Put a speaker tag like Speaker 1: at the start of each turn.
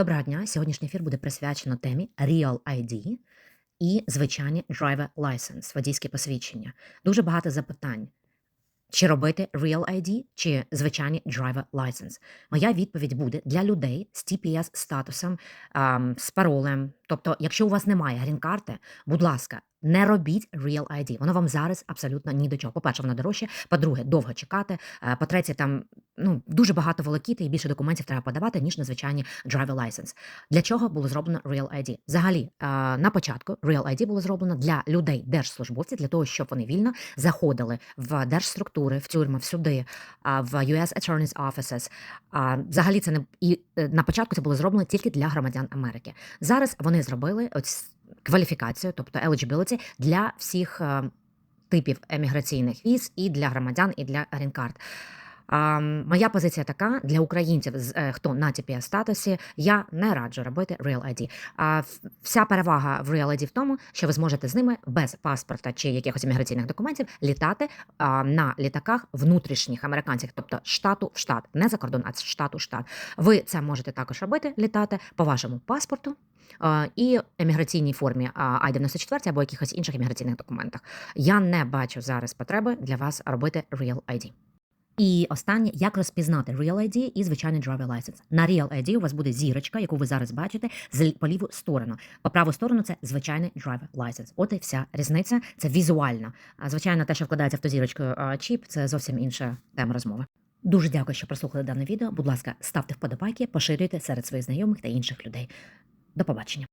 Speaker 1: Доброго дня. Сьогоднішній ефір буде присвячено темі Real ID і звичайні Driver License, водійське посвідчення. Дуже багато запитань. Чи робити Real ID, чи звичайні Driver License? Моя відповідь буде для людей з TPS статусом, з паролем. Тобто, якщо у вас немає грін-карти, будь ласка, не робіть Real ID. Воно вам зараз абсолютно ні до чого. По-перше, воно дорожче. По-друге, довго чекати. Е, По-третє, там ну дуже багато волокіти і більше документів треба подавати, ніж на звичайні Driver License. Для чого було зроблено Real ID? Взагалі, е, на початку Real ID було зроблено для людей, держслужбовців, для того, щоб вони вільно заходили в держструктури, в тюрми, в суди, а, в US Attorney's Offices. А, Взагалі, це не і е, на початку це було зроблено тільки для громадян Америки. Зараз вони зробили ось кваліфікацію, тобто eligibility, для всіх е, типів еміграційних віз і для громадян, і для грін-карт. Моя позиція така для українців, е, хто на TPS статусі, я не раджу робити Real ID. А вся перевага в Real ID в тому, що ви зможете з ними без паспорта чи якихось імміграційних документів літати на літаках внутрішніх американських, тобто штату в штат, не за кордон, а з штату в штат. Ви це можете також робити, літати по вашому паспорту. І еміграційній формі I-94 або якихось інших імміграційних документах. Я не бачу зараз потреби для вас робити Real ID. І останнє, як розпізнати Real ID і звичайний Driver License. На Real ID у вас буде зірочка, яку ви зараз бачите, з по ліву сторону. По праву сторону це звичайний Driver License. От і вся різниця. Це візуально. Звичайно, те, що вкладається в ту зірочку чіп, це зовсім інша тема розмови. Дуже дякую, що прослухали дане відео. Будь ласка, ставте вподобайки, поширюйте серед своїх знайомих та інших людей. До побачення.